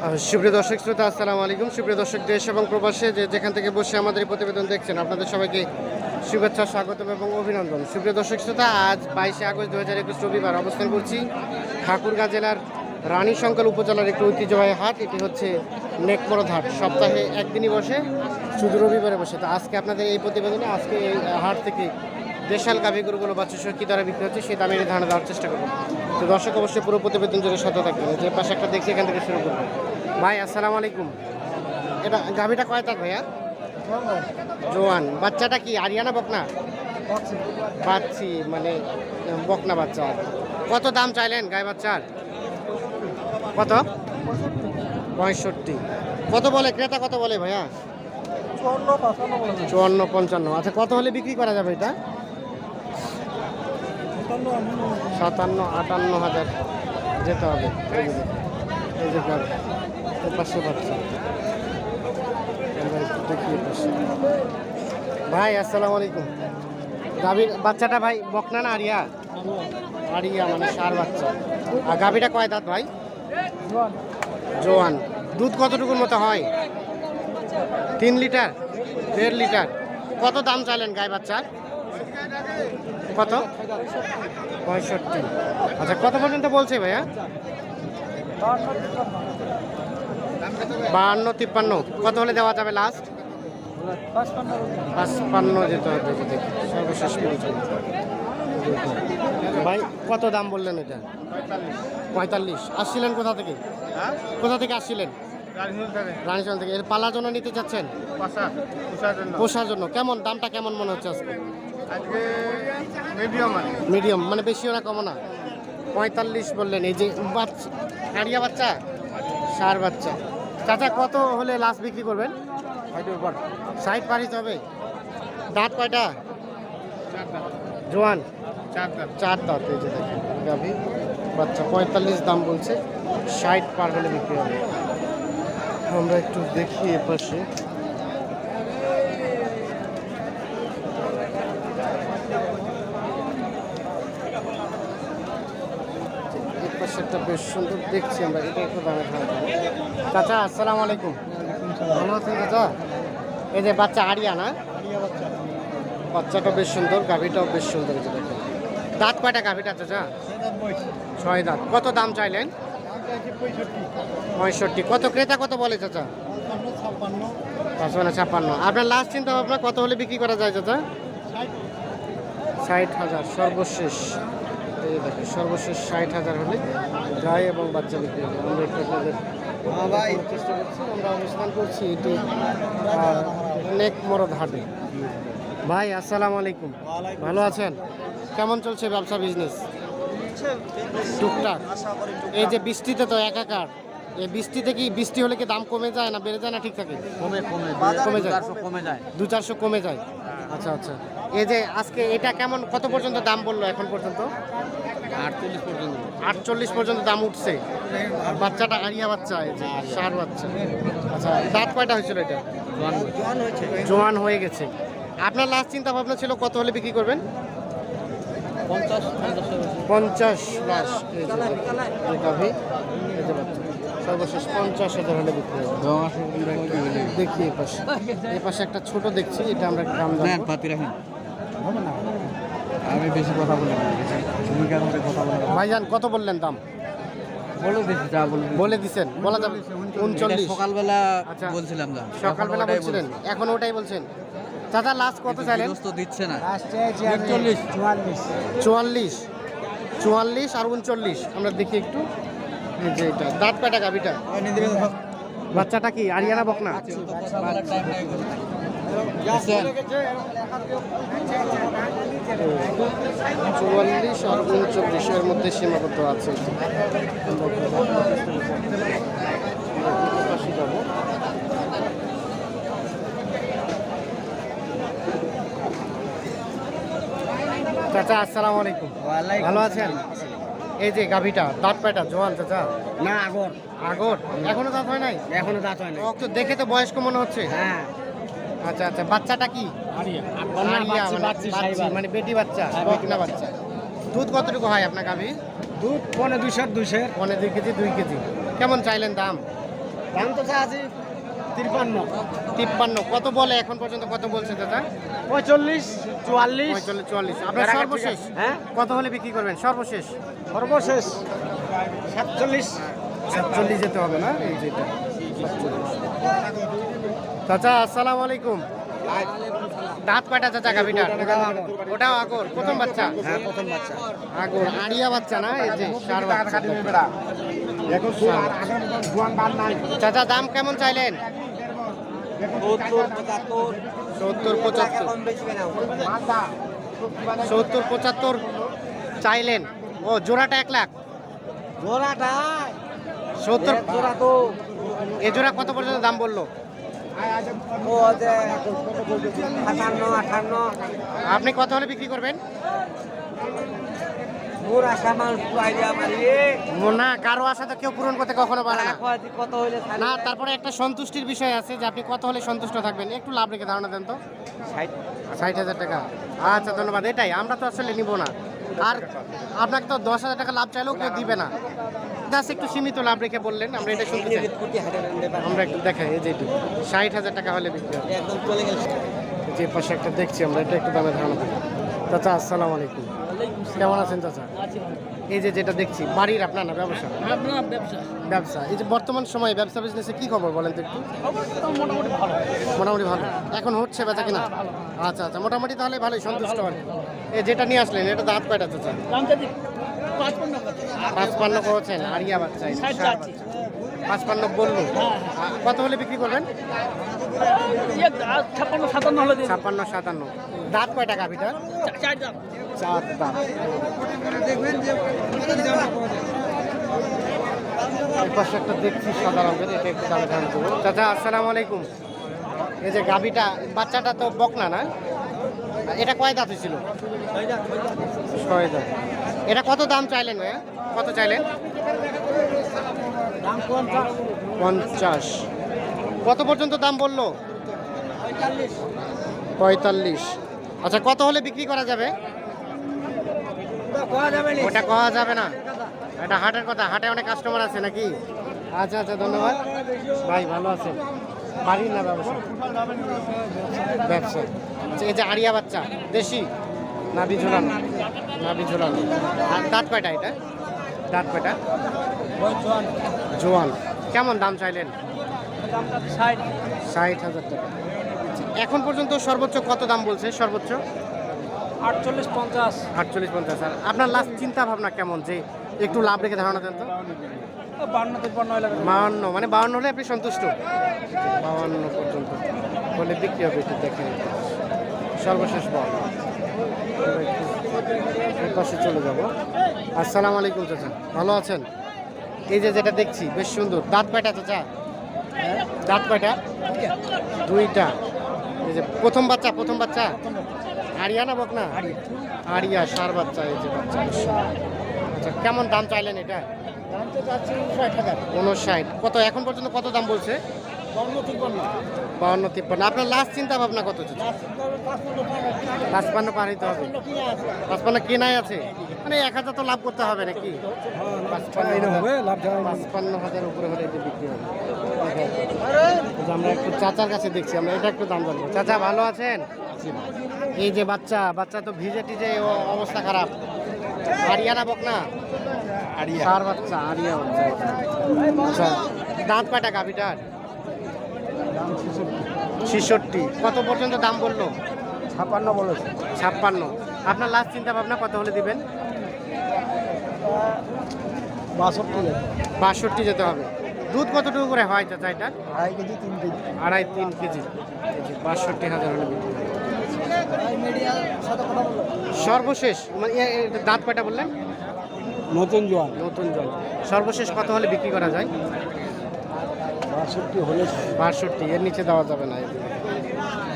সুপ্রিয় দর্শক শ্রোতা, আসসালামু আলাইকুম। সুপ্রিয় দর্শক, দেশ এবং প্রবাসে যে যেখান থেকে বসে আমাদের এই প্রতিবেদন দেখছেন, আপনাদের সবাইকে শুভেচ্ছা, স্বাগতম এবং অভিনন্দন। সুপ্রিয় দর্শক শ্রোতা, আজ বাইশে আগস্ট দু হাজার একুশ রবিবার অবস্থান করছি ঠাকুরগাঁ জেলার রানী শঙ্কর উপজেলার একটি ঐতিহ্যবাহী হাট। এটি হচ্ছে নেকমরদ হাট। সপ্তাহে একদিনই বসে, শুধু রবিবারে বসে। তো আজকে আপনাদের এই প্রতিবেদনে, আজকে এই হাট থেকে দেশাল গাভী গরুগুলো বাচ্চা সহ কী দ্বারা বিক্রি হচ্ছে সেই দামে ধারণা দেওয়ার চেষ্টা করব। তো দর্শক অবশ্যই পুরো প্রতিবেদন জুড়ে সাথে থাকবেন। যে পাশে একটা দেখছি এখান থেকে শুরু করব। ভাই আসসালামু আলাইকুম। এটা গাভীটা কয় তাক ভাইয়া? জোয়ান। বাচ্চাটা কি আরিয়ানা বকনা? পাচ্ছি মানে বকনা বাচ্চা। কত দাম চাইলেন গায়ে বাচ্চার? কত? পঁয়ষট্টি। কত বলে? ক্রেতা কত বলে ভাইয়া? চুয়ান্ন পঞ্চান্ন। আচ্ছা কত হলে বিক্রি করা যাবে এটা? সাতান্ন, আটান্ন হাজার যেতে হবে। এই যে পাশে পাশে। ভাই, আসসালামু আলাইকুম। গাভীর বাচ্চাটা ভাই, বকনা না আরিয়া? আরিয়া মানে সার বাচ্চা। আর গাভীটা কয় দাঁত ভাই? জোয়ান। দুধ কতটুকুর মতো হয়? তিন লিটার? দেড় লিটার। কত দাম চাইলেন গায়ে বাচ্চার? কত? পঁয়ষট্টি। আচ্ছা কত পর্যন্ত বলছে ভাইয়া? বাহান্ন তিপ্পান্ন। কত হলে দেওয়া যাবে লাস্ট পাঁচপান্ন যেতে হবে যদি। সর্বশেষ ভাই কত দাম বললেন এটা? পঁয়তাল্লিশ। আসছিলেন কোথা থেকে? কোথা থেকে আসছিলেন? রানীচন্দ থেকে। এর পালার জন্য নিতে চাচ্ছেন? পোষার জন্য। কেমন? দামটা কেমন মনে হচ্ছে আজকে? মিডিয়াম মিডিয়াম মানে বেশিও না কমও না। পঁয়তাল্লিশ বললেন এই যে বাচ্চা কারিয়া বাচ্চা? সার বাচ্চা। চাচা কত হলে লাস্ট বিক্রি করবেন? ষাট পারিতে হবে। দাঁত কয়টা? জোয়ান? চার দাঁত। এই যে দেখেন গাভী বাচ্চা। পঁয়তাল্লিশ দাম বলছে ষাট পার হলে বিক্রি হবে। আমরা একটু দেখি এ পাশে এর পাশে একটা বেশ সুন্দর দেখছি আমরা। এটা একটু দামে খাওয়া চাচা, আসসালামু আলাইকুম। ভালো আছেন চাচা? এই যে বাচ্চা আরিয়া না? বাচ্চাটা বেশ সুন্দর, গাভীটাও বেশ সুন্দর যে দাঁত কয়টা গাভীটা চাচা? ছয় দাঁত। কত দাম চাইলেন? পঁয়ষট্টি। কত ক্রেতা কত বলে চাচা? পাঁচপান্ন, ছাপ্পান্ন। আপনার লাস্ট চিন্তা ভাবনা কত হলে বিক্রি করা যায় চাচা? ষাট হাজার। সর্বশেষ। এই সর্বশেষ ষাট হাজার হলে গায়ে এবং বাচ্চা বিক্রি আমরা একটু আপনাদের দেখানোর চেষ্টা করছি আমরা অবস্থান করছি এটি নেক মরদ হাটে। ভাই আসসালামু আলাইকুম। ভালো আছেন? কেমন চলছে ব্যবসা বিজনেস টুকটাক। এই যে বৃষ্টিতে তো একাকার এই বৃষ্টিতে কি বৃষ্টি হলে কি দাম কমে যায় না বেড়ে যায় না ঠিক থাকে? কমে কমে। কমে যায়। কমে যায়। দু চারশো কমে যায়। আচ্ছা আচ্ছা। এই যে আজকে এটা কেমন কত পর্যন্ত দাম বলল এখন পর্যন্ত? আটচল্লিশ পর্যন্ত দাম উঠছে। বাচ্চাটা আরিয়া বাচ্চা এই যে সার বাচ্চা। আচ্ছা দাঁত কয়টা হয়েছিল এটা? জোয়ান হয়ে গেছে। আপনার লাস্ট চিন্তা ভাবনা ছিল কত হলে বিক্রি করবেন? পঞ্চাশ গাভী সর্বশেষ পঞ্চাশ হাজার হলে বিক্রি দেখি এই পাশে এই পাশে একটা ছোট দেখছি এটা আমরা গ্রাম রাখেন। আমি বেশি কথা বলি না। বেশি ভূমিকার মধ্যে কথা বলি ভাইজান কত বললেন দাম? বলে যা বলে দিছেন বলা যাবে উনচল্লিশ সকালবেলা আচ্ছা। বলছিলাম যা সকালবেলা এখন ওটাই বলছিলেন এখন ওটাই বলছেন। চাচা লাস্ট কত চাইলেন? তো দিচ্ছে না। একচল্লিশ চুয়াল্লিশ। চুয়াল্লিশ। আর উনচল্লিশ। আমরা দেখি একটু। যে এটা দাঁত কাটা গাভিটা। বাচ্চাটা কি আরিয়ানা বকনা? বুঝছেন? চুয়াল্লিশ আর উনচল্লিশ এর মধ্যে সীমাবদ্ধ আছে। চাচা আসসালামু আলাইকুম। ভালো আছেন? এই যে গাভিটা দাঁত পায়টা জোয়ান চাচা? না আগর। আগর? এখনও দাঁত হয় নাই? এখনও দাঁত হয় না দেখে তো বয়স্ক মনে হচ্ছে। হ্যাঁ। আচ্ছা আচ্ছা বাচ্চাটা কি? মানে মানে বেটি বাচ্চা বকনা বাচ্চা। দুধ কতটুকু হয় আপনার গাভীর দুধ পনে দুইশো দুইশো পনে দুই কেজি দুই কেজি। কেমন চাইলেন দাম? দাম তো আছে তিরপান্ন তিপ্পান্ন। কত বলে এখন পর্যন্ত? কত বলছে দাদা? পঁয়তাল্লিশ চুয়াল্লিশ। পঁয়তাল্লিশ চুয়াল্লিশ। আপনার সর্বশেষ? হ্যাঁ? কত হলে বিক্রি করবেন? সর্বশেষ? সর্বশেষ। সাতচল্লিশ। সাতচল্লিশ যেতে হবে না? এই যেটা। চাচা আসসালামু আলাইকুম। দাঁত কয়টা চাচা গাভিটার? ওটাও আগর প্রথম বাচ্চা? হ্যাঁ প্রথম বাচ্চা। আগর আড়িয়া বাচ্চা না? এই যে সার বাচ্চা চাচা দাম কেমন চাইলেন? সত্তর পঁচাত্তর। সত্তর পঁচাত্তর। চাইলেন। ও জোড়াটা এক লাখ? জোড়াটা? সত্তর জোড়া তো। এ জোড়া কত পর্যন্ত দাম বলল? আপনি কত হলে বিক্রি করবেন? মারিয়ে না কারও আশা তো কেউ পূরণ করতে কখনো পারে না। কত হইলে না তারপরে একটা সন্তুষ্টির বিষয় আছে যে আপনি কত হলে সন্তুষ্ট থাকবেন। একটু লাভ রেখে ধারণা দেন তো। ষাট হাজার টাকা। আচ্ছা ধন্যবাদ। এটাই আমরা তো আসলে নিব না। আর আপনাকে তো দশ হাজার টাকা লাভ চাইলেও কেউ দিবে না। জাস্ট একটু সীমিত লাভ রেখে বললেন আমরা এটা শুনতে চাই। আমরা একটু দেখাই এই যে ষাট হাজার টাকা হলে বিক্রি হবে। একদম চলে গেল। যে পাশে একটা দেখছি আমরা এটা একটু দামে ধারণা দিই। চাচা আসসালামু আলাইকুম। কেমন আছেন চাচা? এই যে যেটা দেখছি বাড়ির আপনার না ব্যবসা? ব্যবসা? এই যে বর্তমান সময়ে ব্যবসা বিজনেসে কি খবর বলেন তো একটু? মোটামুটি ভালো। মোটামুটি ভালো। এখন হচ্ছে বেচা কিনা? আচ্ছা আচ্ছা মোটামুটি তাহলে ভালোই সন্তুষ্ট আর এই যেটা নিয়ে আসলেন এটা দাঁত কয়টা চাচা দাম যদি পাঁচ পনেরো পাঁচ পান্ন করছেন আরিয়া বাচ্চা এই ষাট ষাট চাচ্ছি। বাচ্চা। পাঁচ পান্ন বলল কত হলে বিক্রি করবেন? ছাপ্পান্ন সাতান্ন হলে ছাপ্পান্ন সাতান্ন। দাঁত চার দাম চার দাঁত। পাশে একটা দেখছি সাদা রঙের এটা একটু দামে ধান দেবো চাচা আসসালামু আলাইকুম। এই যে গাভিটা বাচ্চাটা তো বকনা না? এটা কয় দাঁত ছিল? ছয় দাঁত। এটা কত দাম চাইলেন কত চাইলেন? পঞ্চাশ। কত পর্যন্ত দাম বলল? পঁয়তাল্লিশ। আচ্ছা কত হলে বিক্রি করা যাবে? ওটা কওয়া যাবে না। এটা হাটের কথা। হাটে অনেক কাস্টমার আছে নাকি? আচ্ছা আচ্ছা ধন্যবাদ। ভাই ভালো আছেন? বাড়ির না ব্যবসা? ব্যবসা। আচ্ছা, এই যে আড়িয়া বাচ্চা দেশি? নাভি ঝোলানো। নাভি ঝোলানো। আর দাঁত কয়টা এটা? দাঁত কয়টা? জোয়ান। কেমন দাম চাইলেন? ষাট হাজার টাকা। এখন পর্যন্ত সর্বোচ্চ কত দাম বলছে? সর্বোচ্চ? আটচল্লিশ পঞ্চাশ। আটচল্লিশ পঞ্চাশ। আর আপনার লাস্ট চিন্তা ভাবনা কেমন? যে একটু লাভ রেখে ধারণা দেন তো। বাউন্ন মানে বাউন্ন হলে আপনি সন্তুষ্ট? বাউন্ন পর্যন্ত বলে বিক্রি হবে একটু দেখেন সর্বশেষ এই পাশে চলে যাব। আসসালামু আলাইকুম চাচা ভালো আছেন? এই যে যেটা দেখছি বেশ সুন্দর। দাঁত কয়টা চাচা? দাঁত কয়টা? দুইটা। এই যে প্রথম বাচ্চা প্রথম বাচ্চা? আরিয়া না বক না আরিয়া সার বাচ্চা এই যে বাচ্চা আচ্ছা কেমন দাম চাইলেন এটা? দাম তো চাচ্ছি উনষাট কত এখন পর্যন্ত কত দাম বলছে? বাউন্ন তিপ্পান্ন। আপনার লাস্ট চিন্তা ভাবনা কত পাঁচপান্ন পার হইতে হবে। পাঁচপান্ন কেনাই আছে? মানে এক হাজার তো লাভ করতে হবে নাকি? পাঁচপান্ন হাজার- উপরে হলে এটা বিক্রি হবে। আমরা একটু চাচার কাছে দেখছি আমরা এটা একটু দাম জানব। চাচা ভালো আছেন? এই যে বাচ্চা বাচ্চা তো ভিজে টিজে অবস্থা খারাপ। আরিয়ানা বক না আড়িয়া। চার বাচ্চা আরিয়া বাচ্চা। আচ্ছা দাঁত পাটা গাভিটার? ছেষট্টি। কত পর্যন্ত দাম বলল? ছাপ্পান্ন বলেছে। ছাপ্পান্ন। আপনার লাস্ট চিন্তা ভাবনা কত হলে দিবেন? বাষট্টি বাষট্টি যেতে হবে। দুধ কতটুকু করে হয় চাচা এটা? আড়াই কেজি তিন কেজি। আড়াই তিন কেজি। বাষট্টি হাজার হলে সর্বশেষ মানে দাঁত কয়টা বললেন? নতুন জোয়ান। নতুন জল সর্বশেষ কত হলে বিক্রি করা যায়? বাষট্টি হলে বাষট্টি, এর নিচে দেওয়া যাবে না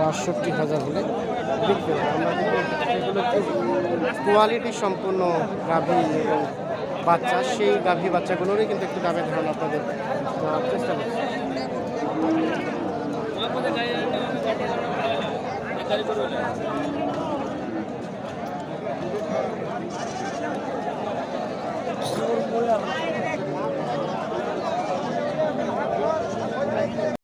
বাষট্টি হাজার হলে বিক্রি কোয়ালিটি সম্পূর্ণ গাভী এবং বাচ্চা, সেই গাভী বাচ্চাগুলোরই কিন্তু একটু দামের ধারণা আপনাদের চেষ্টা করছি